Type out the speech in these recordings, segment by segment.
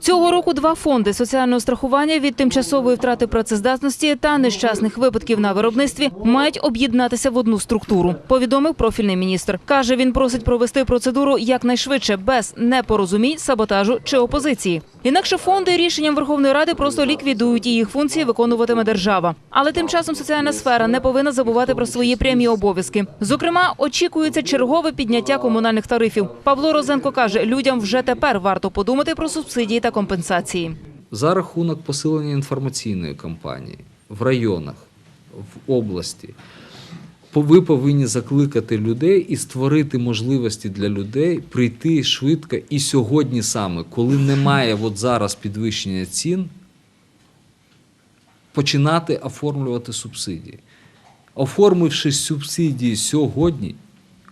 Цього року два фонди соціального страхування від тимчасової втрати працездатності та нещасних випадків на виробництві мають об'єднатися в одну структуру. Повідомив профільний міністр. каже, він просить провести процедуру якнайшвидше, без непорозумінь, саботажу чи опозиції. Інакше фонди рішенням Верховної Ради просто ліквідують і їх функції виконуватиме держава. Але тим часом соціальна сфера не повинна забувати про свої прямі обов'язки. Зокрема, очікується чергове підняття комунальних тарифів. Павло Розенко каже, людям вже тепер варто подумати про субсидії та компенсації. за рахунок посилення інформаційної кампанії в районах, в області. Ви повинні закликати людей і створити можливості для людей прийти швидко і сьогодні саме, коли немає от зараз підвищення цін, починати оформлювати субсидії. Оформивши субсидії сьогодні,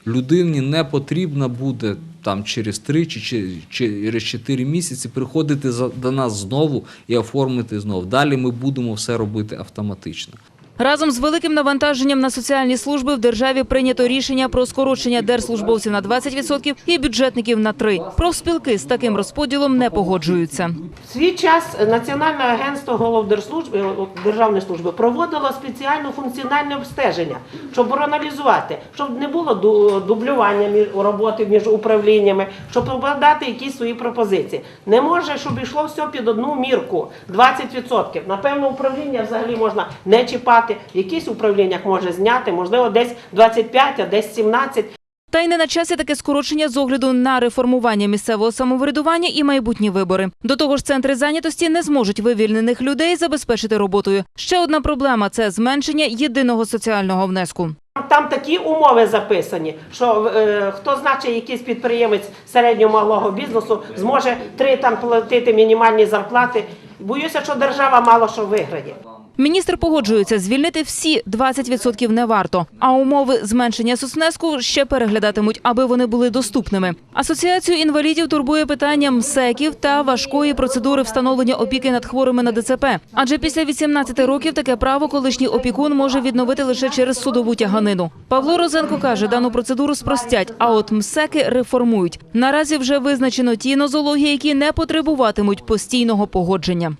людині не потрібно буде там через 3 чи через 4 місяці приходити до нас знову і оформити знову. Далі ми будемо все робити автоматично. Разом з великим навантаженням на соціальні служби в державі прийнято рішення про скорочення держслужбовців на 20% і бюджетників на 3%. Профспілки з таким розподілом не погоджуються. В свій час Національне агентство голов держслужби, державної служби проводило спеціальне функціональне обстеження, щоб проаналізувати, щоб не було ду- дублювання роботи між управліннями, щоб дати якісь свої пропозиції. Не може, щоб йшло все під одну мірку 20%. Напевно, управління взагалі можна не чіпати. В якісь управліннях може зняти, можливо, десь 25, а десь 17. Та й не на часі таке скорочення з огляду на реформування місцевого самоврядування і майбутні вибори. До того ж, центри зайнятості не зможуть вивільнених людей забезпечити роботою. Ще одна проблема це зменшення єдиного соціального внеску. Там такі умови записані, що е, хто значить якийсь підприємець середнього малого бізнесу зможе три там платити мінімальні зарплати. Боюся, що держава мало що виграє. Міністр погоджується, звільнити всі 20% не варто. А умови зменшення соцвнеску ще переглядатимуть, аби вони були доступними. Асоціацію інвалідів турбує питання МСЕКів та важкої процедури встановлення опіки над хворими на ДЦП. Адже після 18 років таке право колишній опікун може відновити лише через судову тяганину. Павло Розенко каже, дану процедуру спростять, а от МСЕКи реформують. Наразі вже визначено ті нозології, які не потребуватимуть постійного погодження.